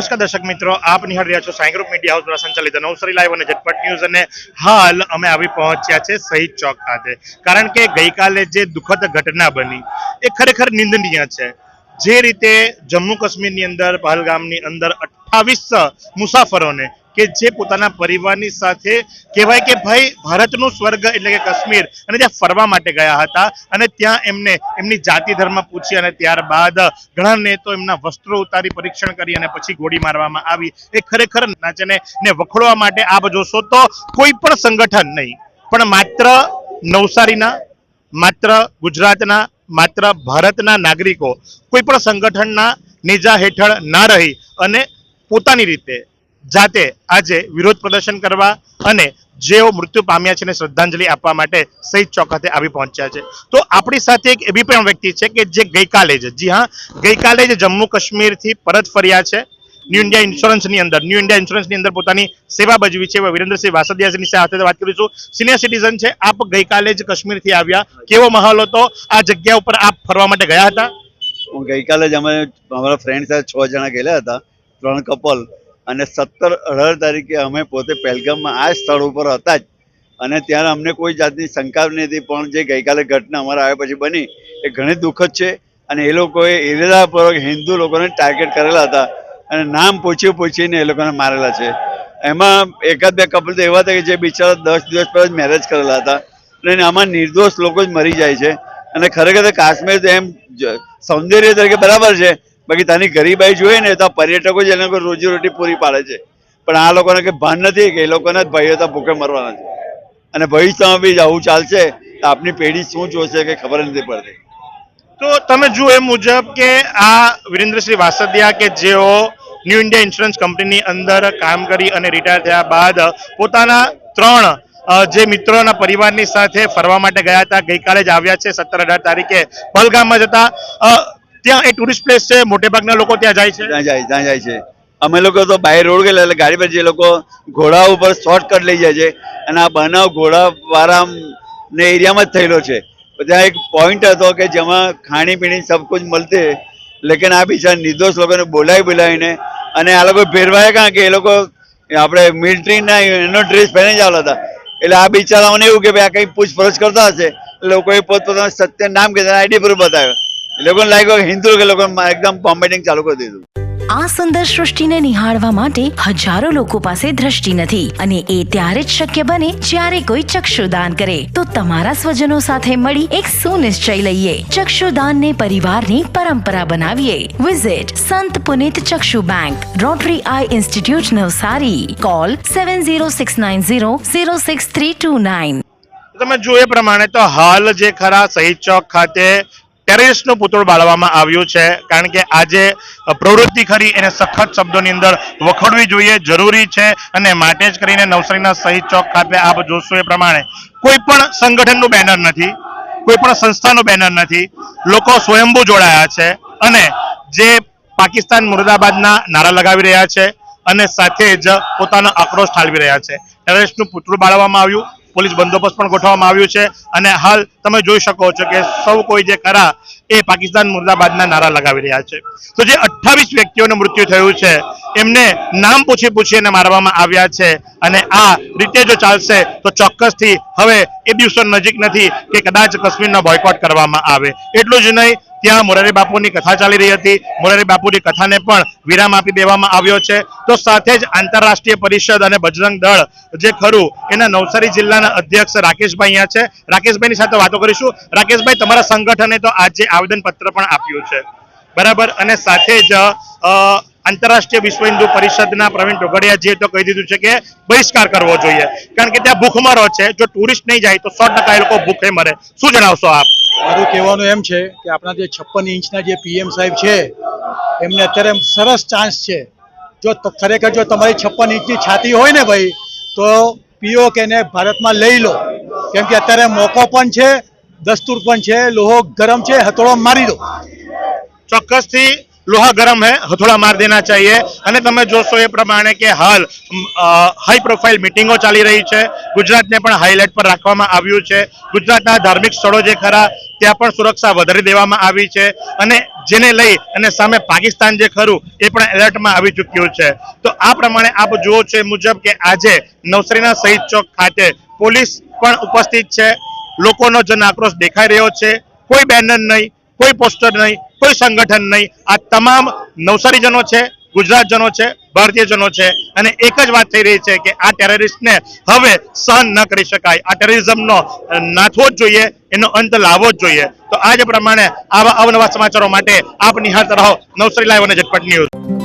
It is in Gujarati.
નમસ્કાર દર્શક મિત્રો, આપ નિહાળ રહ્યા છો સાઈ મીડિયા હાઉસ દ્વારા સંચાલિત નવસરી લાઈવ અને ઝટપટ ન્યૂઝ. અને હાલ અમે આવી પહોંચ્યા છે શહીદ ચોક ખાતે. કારણ કે ગઈકાલે જે દુઃખદ ઘટના બની, એ ખરેખર નિંદનીય છે. જે રીતે જમ્મુ કાશ્મીરની અંદર, પહલગામની અંદર અઠ્ઠાવીસ મુસાફરોને કે જે પોતાના પરિવારની સાથે કહેવાય કે ભાઈ ભારતનું સ્વર્ગ એટલે કે કાશ્મીર, અને ત્યાં ફરવા માટે ગયા હતા. અને ત્યાં એમને, એમની જાતિ ધર્મ પૂછી અને ત્યારબાદ ઘણા નેતો એમના વસ્ત્રો ઉતારી પરીક્ષણ કરી અને પછી ગોળી મારવામાં આવી. એ ખરેખર નાચને ને વખોડવા માટે આપ જોશો તો કોઈ પણ સંગઠન નહીં, પણ માત્ર નવસારીના, માત્ર ગુજરાતના, માત્ર ભારતના નાગરિકો કોઈ પણ સંગઠનના નેજા હેઠળ ના રહી અને પોતાની રીતે જાતે આજે વિરોધ પ્રદર્શન કરવા અને જેઓ મૃત્યુ પામ્યા છે શ્રદ્ધાંજલિ આપવા માટે સહિત ચોક આવી પહોંચ્યા છે. તો આપણી સાથે એક એવી પણ વ્યક્તિ છે કે જે ગઈકાલે જ, જી હા, ગઈકાલે જ જમ્મુ કાશ્મીરથી પરત ફર્યા છે. ન્યૂ ઇન્ડિયા ઇન્સ્યોરન્સની અંદર ન્યૂ ઇન્ડિયા ઇન્સ્યોરન્સની અંદર પોતાની સેવા ભજવી છે. એવા વિરેન્દ્રસિંહ વાસદિયાની સાથે વાત કરીશું. સિનિયર સિટીઝન છે, આપ ગઈકાલે જ કાશ્મીરથી આવ્યા. કેવો માહોલ હતો? આ જગ્યા ઉપર આપ ફરવા માટે ગયા હતા? ગઈકાલે જ અમે, અમારા ફ્રેન્ડ સાથે છ જણા ગયેલા હતા. ત્રણ કપલ અને સત્તર અઢાર તારીખે અમે પોતે પહેલગામમાં આ સ્થળ ઉપર હતા જ. અને ત્યારે અમને કોઈ જાતની શંકા હતી પણ જે ગઈકાલે ઘટના અમારા આવ્યા પછી બની, એ ઘણી દુઃખદ છે. અને એ લોકોએ ઇરાદાપૂર્વક હિન્દુ લોકોને ટાર્ગેટ કરેલા હતા અને નામ પૂછી પૂછીને એ લોકોને મારેલા છે. એમાં એકાદ બે કપલ તો એવા હતા કે જે બિચારા દસ દિવસ પર જ મેરેજ કરેલા હતા. અને આમાં નિર્દોષ લોકો જ મરી જાય છે. અને ખરેખર કાશ્મીર તો એમ સૌંદર્ય તરીકે બરાબર છે. બાકી ત્યાંની ગરીબાઈ જોઈએ ને તો પર્યટકો જ એ લોકો રોજીરોટી પૂરી પાડે છે. પણ આ લોકોને કંઈ ભાન નથી કે એ લોકોને જ ભાઈઓ તો ભૂખે મરવાના છે. અને ભવિષ્યમાં બી આવું ચાલશે તો આપની પેઢી શું જોશે કે ખબર નથી પડતી. તો તમે જુઓ એ મુજબ કે આ વિરેન્દ્રસિંહ વાસદિયા કે જેઓ ન્યૂ ઇન્ડિયા ઇન્સ્યોરન્સ કંપનીની અંદર કામ કરી અને રિટાયર થયા બાદ પોતાના ત્રણ જે મિત્રોના પરિવારની સાથે ફરવા માટે ગયા હતા, ગઈકાલે જ આવ્યા છે, સત્તર અઢાર તારીખે. બલગામમાં જતા ત્યાં એ ટુરિસ્ટ પ્લેસ છે મોટે ભાગના લોકો ત્યાં જાય છે. ત્યાં જાય ત્યાં જાય છે. અમે લોકો તો બાય રોડ ગયેલા એટલે ગાડી પર જે લોકો ઘોડા ઉપર શોર્ટકટ લઈ જાય છે. અને આ બનાવ ઘોડા વાળા ને એરિયામાં જ થયેલો છે. ત્યાં એક પોઈન્ટ હતો કે જેમાં ખાણીપીણી સબ કુછ મળતે. લેકિન આ બીજા નિર્દોષ લોકોને બોલાવી બોલાવીને અને આ લોકો ભેરવાયા કારણ કે એ લોકો આપણે મિલિટરીના એનો ડ્રેસ પહેરીને જ આવેલા હતા. એટલે આ બિચારાઓને એવું કે ભાઈ આ કંઈ પૂછપરછ કરતા હશે. લોકોએ પોતપોતાના સત્ય નામ કે આઈડી પ્રૂફ બતાવ્યો. એ લોકોને લાગ્યું હિન્દુ કે લોકો એકદમ કોમેડિંગ ચાલુ કરી દીધું. આ સુંદર સૃષ્ટિને નિહાળવા માટે હજારો લોકો પાસે દ્રષ્ટિ નથી અને એ ત્યારે જ શક્ય બને જ્યારે કોઈ ચક્ષુદાન કરે. તો તમારા સ્વજનો સાથે મળી એક સુનિશ્ચય લઈએ. ચક્ષુદાનને પરિવારની પરંપરા બનાવીએ. Visit Sant Punit Chakshu bank Rotary eye institute Navsari. Call seven zero six nine zero zero six three two nine તમે જુઓ પ્રમાણે તો હાલ જે ખરા શહીદ ચોક ખાતે ટેરરિસ્ટનું પૂતળું બાળવામાં આવ્યું છે. કારણ કે આજે પ્રવૃત્તિ ખરી એને સખત શબ્દોની અંદર વખોડવી જોઈએ, જરૂરી છે. અને માટે જ કરીને નવસારીના શહીદ ચોક ખાતે આપ જોશો એ પ્રમાણે કોઈ પણ સંગઠનનું બેનર નથી, કોઈ પણ સંસ્થાનું બેનર નથી. લોકો સ્વયંભૂ જોડાયા છે. અને જે પાકિસ્તાન મુર્દાબાદના નારા લગાવી રહ્યા છે અને સાથે જ પોતાનો આક્રોશ ઠાલવી રહ્યા છે. ટેરરિસ્ટનું પૂતળું બાળવામાં આવ્યું. પોલીસ બંદોબસ્ત પણ ગોઠવવામાં આવ્યો છે. અને હાલ તમે જોઈ શકો છો કે સૌ કોઈ જે કરા એ પાકિસ્તાન મુર્દાબાદના નારા લગાવી રહ્યા છે. તો જે અઠ્ઠાવીસ વ્યક્તિઓનું મૃત્યુ થયું છે, એમને નામ પૂછી પૂછીને મારવામાં આવ્યા છે. અને આ રીતે જો ચાલશે, તો ચોક્કસથી હવે એ દિવસો નજીક નથી કે કદાચ કશ્મીરનો બોયકોટ કરવામાં આવે. એટલું જ નહીં, ત્યાં મોરારી બાપુની કથા ચાલી રહી હતી. મોરારી બાપુની કથાને પણ વિરામ આપી દેવામાં આવ્યો છે. તો સાથે જ આંતરરાષ્ટ્રીય પરિષદ અને બજરંગ દળ જે ખરું, એના નવસારી જિલ્લાના અધ્યક્ષ રાકેશભાઈ અહીંયા છે. રાકેશભાઈની સાથે વાતો કરીશું. રાકેશભાઈ, તમારા સંગઠને તો આજે આવેદન પત્ર પણ આપ્યું છે. બરાબર? અને સાથે જ આંતરરાષ્ટ્રીય વિશ્વ હિન્દુ પરિષદના પ્રવીણ ટોગડિયાજીએ તો કહી દીધું છે કે બહિષ્કાર કરવો જોઈએ. કારણ કે ત્યાં ભૂખમરો છે જો ટુરિસ્ટ નહીં જાય તો સો ટકા એ લોકો ભૂખે મરે. શું જણાવશો આપ? મારું કહેવાનું એમ છે કે આપણા જે છપ્પન ઇંચના જે પીએમ સાહેબ છે એમને અત્યારે સરસ ચાન્સ છે. જો ખરેખર જો તમારી છપ્પન ઇંચની છાતી હોય ને ભાઈ તો પીઓ કેને ભારતમાં લઈ લો. કેમ કે અત્યારે મોકો પણ છે દસ્તુર પણ છે લોહો ગરમ છે હથોડો મારી દો. ચોક્કસથી લોહા ગરમ હે, હથોડા માર દેના ચાહીએ. અને તમે જોશો એ પ્રમાણે કે હાલ હાઈ પ્રોફાઇલ મિટિંગો ચાલી રહી છે. ગુજરાતને પણ હાઇલાઇટ પર રાખવામાં આવ્યું છે. ગુજરાતના ધાર્મિક સ્થળો જે ખરા, ત્યાં પણ સુરક્ષા વધારી દેવામાં આવી છે. અને જેને લઈ અને સામે પાકિસ્તાન જે ખરું, એ પણ એલર્ટમાં આવી ચૂક્યું છે. તો આ પ્રમાણે આપ જુઓ છો મુજબ કે આજે નવસારીના શહીદ ચોક ખાતે પોલીસ પણ ઉપસ્થિત છે. લોકોનો જન આક્રોશ દેખાઈ રહ્યો છે. કોઈ બેનર નહીં, કોઈ પોસ્ટર નહીં. કોઈ સંગઠન નહીં. આ તમામ નવસારીજનો છે, ગુજરાતજનો છે, ભારતીયજનો છે. અને એક જ વાત થઈ રહી છે કે આ ટેરરિસ્ટને હવે સહન ન કરી શકાય. આ ટેરરિઝમનો નાથવો જ જોઈએ, એનો અંત લાવવો જ જોઈએ. તો આજે પ્રમાણે આવા અવનવા સમાચારો માટે આપ નિહાળતા રહો. નવસારી લાઈવ અને ઝટપટ ન્યૂઝ.